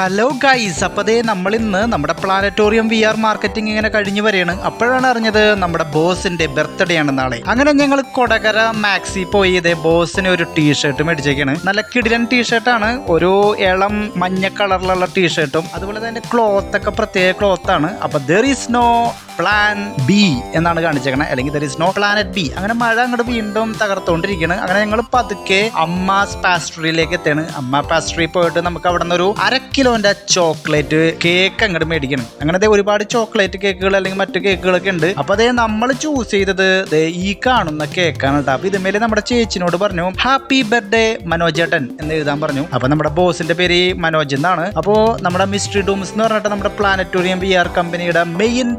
Hello guys അപ്പോൾ ദേ നമ്മൾ ഇന്ന് നമ്മുടെ പ്ലാനറ്റോറിയം വി ആർ മാർക്കറ്റിംഗ് ഇങ്ങനെ കഴിഞ്ഞു വരികയാണ് അപ്പോഴാണ് അറിഞ്ഞത് നമ്മുടെ ബോസിന്റെ ബർത്ത്ഡേ ആണ് നാളെ. അങ്ങനെ ഞങ്ങൾ കൊടകര മാക്സി പോയി. ഇതേ ബോസിന് ഒരു ടീഷർട്ട് മേടിച്ചേക്കാണ്. നല്ല കിടിലൻ ടീഷർട്ടാണ് ഒരു ഇളം മഞ്ഞ കളറിലുള്ള ടീഷർട്ടും അതുപോലെ തന്നെ ക്ലോത്ത് ഒക്കെ പ്രത്യേക ക്ലോത്താണ് ആണ്. അപ്പൊ there is no plan B എന്നാണ് കാണിച്ചേക്കണത് അല്ലെങ്കിൽ there is no planet B അങ്ങനെ മഴ അങ്ങോട്ട് വീണ്ടും തകർത്തുകൊണ്ടിരിക്കുകയാണ് അങ്ങനെ ഞങ്ങൾ പതുക്കെ അമ്മാസ് പാസ്ട്രിയിലേക്ക് എത്തിയാണ് അമ്മ പാസ്ട്രി പോയിട്ട് നമുക്ക് അവിടെ നിന്ന് ഒരു അര കിലോന്റെ ചോക്ലേറ്റ് കേക്ക് അങ്ങോട്ട് മേടിക്കണം. അങ്ങനത്തെ ഒരുപാട് ചോക്ലേറ്റ് കേക്കുകൾ അല്ലെങ്കിൽ മറ്റു കേക്കുകളൊക്കെ ഉണ്ട്. അപ്പൊ അതേ നമ്മൾ ചൂസ് ചെയ്തത് ഈ കാണുന്ന കേക്കാണ് കേട്ടോ അപ്പൊ ഇതുമേലെ നമ്മുടെ ചേച്ചിനോട് പറഞ്ഞു ഹാപ്പി ബർത്ത്ഡേ മനോജേട്ടൻ എന്ന് എഴുതാൻ പറഞ്ഞു. അപ്പൊ നമ്മുടെ ബോസിന്റെ പേര് മനോജ് എന്നാണ്. അപ്പോ നമ്മുടെ മിസ്റ്ററി ഡൂംസ് എന്ന് പറഞ്ഞിട്ട് നമ്മുടെ പ്ലാനറ്റോറിയം വി ആർ കമ്പനിയുടെ മെയിൻ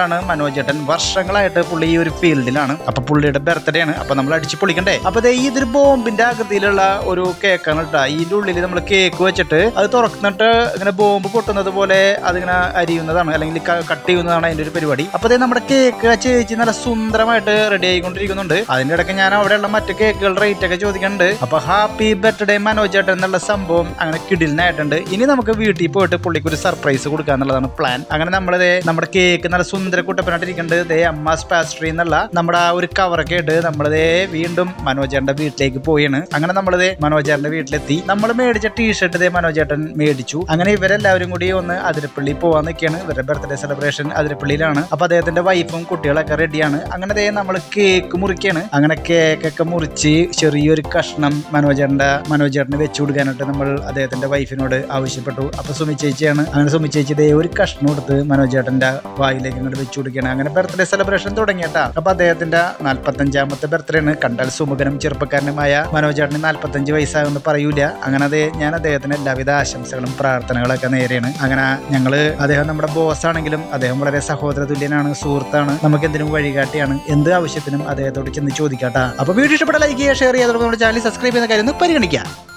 പാർട്ട്ണറാണ് മനോജേട്ടൻ വർഷങ്ങളായിട്ട് പുള്ളി ഈ ഒരു ഫീൽഡിലാണ്. അപ്പൊ പുള്ളിയുടെ ബർത്ത്ഡേ ആണ്. അപ്പൊ നമ്മൾ അടിച്ച് പൊളിക്കണ്ടേ? അപ്പൊ ഇതൊരു ബോംബിന്റെ ആകൃതിയിലുള്ള ഒരു കേക്കാണ് കേട്ടോ ഇതിന്റെ ഉള്ളിൽ നമ്മൾ കേക്ക് വെച്ചിട്ട് അത് തുറക്കുന്നിട്ട് ഇങ്ങനെ ബോംബ് പൊട്ടുന്നത് പോലെ അതിങ്ങനെ അരിയുന്നതാണ്. അല്ലെങ്കിൽ കട്ട് ചെയ്യുന്നതാണ് അതിന്റെ ഒരു പരിപാടി. അപ്പൊ നമ്മുടെ കേക്ക് ചേച്ചി നല്ല സുന്ദരമായിട്ട് റെഡി ആയിക്കൊണ്ടിരിക്കുന്നുണ്ട്. അതിന്റെ ഇടയ്ക്ക് ഞാൻ അവിടെയുള്ള മറ്റു കേക്കുകളുടെ റേറ്റ് ഒക്കെ ചോദിക്കുന്നുണ്ട്. അപ്പൊ ഹാപ്പി ബർത്ത്ഡേ മനോജ് ചേട്ടൻ എന്നുള്ള സംഭവം അങ്ങനെ കിടിലിനായിട്ടുണ്ട്. ഇനി നമുക്ക് വീട്ടിൽ പോയിട്ട് പുള്ളിക്ക് ഒരു സർപ്രൈസ് കൊടുക്കുക എന്നുള്ളതാണ് പ്ലാൻ അങ്ങനെ നമ്മൾ നമ്മുടെ കേക്ക് നല്ല സുന്ദര കുട്ടപ്പനായിട്ടിരിക്കുന്നുണ്ട് ദേ അമ്മാസ് പാസ്ട്രി എന്നുള്ള നമ്മുടെ ആ ഒരു കവറൊക്കെ ഇട്ട് നമ്മളിതേ വീണ്ടും മനോജേട്ടന്റെ വീട്ടിലേക്ക് പോയാണ് അങ്ങനെ നമ്മളിതേ മനോജേട്ടന്റെ വീട്ടിലെത്തി. നമ്മൾ മേടിച്ച ടീഷർട്ട് ദേ മനോജേട്ടൻ മേടിച്ചു. അങ്ങനെ ഇവരെല്ലാവരും കൂടി ഒന്ന് അതിരപ്പള്ളി പോവാൻ നിൽക്കുകയാണ് ഇവരുടെ ബർത്ത്ഡേ സെലിബ്രേഷൻ അതിരപ്പള്ളിയിലാണ്. അപ്പൊ അദ്ദേഹത്തിന്റെ വൈഫും കുട്ടികളൊക്കെ റെഡിയാണ് അങ്ങനെ ദേ നമ്മൾ കേക്ക് മുറിക്കാണ്. അങ്ങനെ കേക്കൊക്കെ മുറിച്ച് ചെറിയൊരു കഷ്ണം മനോജേട്ടന്റെ മനോജേട്ടന് വെച്ചു കൊടുക്കാനായിട്ട് നമ്മൾ അദ്ദേഹത്തിന്റെ വൈഫിനോട് ആവശ്യപ്പെട്ടു. അപ്പൊ സുമി ചേച്ചിയാണ് അങ്ങനെ സുമി ചേച്ചി ദേ ഒരു കഷ്ണം എടുത്ത് മനോജേട്ടന്റെ വായിലേക്ക് അങ്ങോട്ട് വെച്ചു കൊടുക്കുകയാണ് അങ്ങനെ ബർത്ത്ഡേ സെലിബ്രേഷൻ തുടങ്ങിയട്ടാ. അപ്പൊ അദ്ദേഹത്തിന്റെ നാല്പത്തഞ്ചാമത്തെ ബർത്ത്ഡേ ആണ്. കണ്ടാൽ സുമുഖനും ചെറുപ്പക്കാരനുമായ മനോജേട്ടന് നാല്പത്തഞ്ച് വയസ്സാകുമെന്ന് പറയൂല. അങ്ങനെ അതേ ഞാൻ അദ്ദേഹത്തിന് എല്ലാവിധ ആശംസകളും പ്രാർത്ഥനകളൊക്കെ നേരെയാണ്. അങ്ങനെ ഞങ്ങൾ അദ്ദേഹം നമ്മുടെ ബോസ് ആണെങ്കിലും അദ്ദേഹം വളരെ സഹോദര തുല്യനാണ് സുഹൃത്താണ്. നമുക്ക് എന്തിനും വഴികാട്ടിയാണ്. എന്ത് ആവശ്യത്തിനും അദ്ദേഹത്തോട് ചെന്ന് ചോദിക്കാട്ടാ. അപ്പൊ വീഡിയോ ഇഷ്ടപ്പെട്ട ലൈക്ക് ചെയ്യുക ഷെയർ ചെയ്യുക. നമ്മുടെ ചാനൽ സബ്സ്ക്രൈബ് ചെയ്യുന്ന കാര്യം ഒന്ന് പരിഗണിക്കുക.